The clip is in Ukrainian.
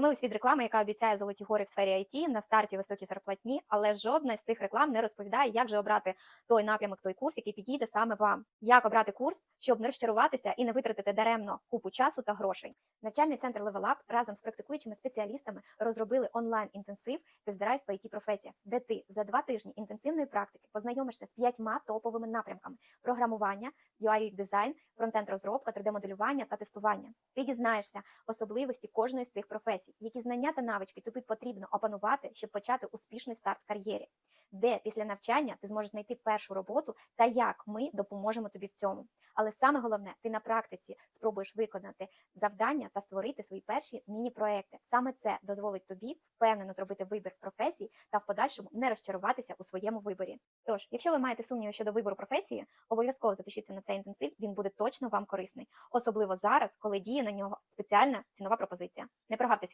Втомились від реклами, яка обіцяє золоті гори в сфері IT, на старті високі зарплатні, але жодна з цих реклам не розповідає, як же обрати той напрямок, той курс, який підійде саме вам. Як обрати курс, щоб не розчаруватися і не витратити даремно купу часу та грошей. Навчальний центр Level Up разом з практикуючими спеціалістами розробили онлайн-інтенсив тест-драйв в it професіях, де ти за два тижні інтенсивної практики познайомишся з п'ятьма топовими напрямками: програмування, UI дизайн, фронтенд розробка, 3D-моделювання та тестування. Ти дізнаєшся особливості кожної з цих професій, які знання та навички тобі потрібно опанувати, щоб почати успішний старт в кар'єрі, де після навчання ти зможеш знайти першу роботу та як ми допоможемо тобі в цьому. Але саме головне, ти на практиці спробуєш виконати завдання та створити свої перші міні-проекти. Саме це дозволить тобі впевнено зробити вибір в професії та в подальшому не розчаруватися у своєму виборі. Тож, якщо ви маєте сумніви щодо вибору професії, обов'язково запишіться на цей інтенсив. Він буде точно вам корисний, особливо зараз, коли діє на нього спеціальна цінова пропозиція. Не прогавте свій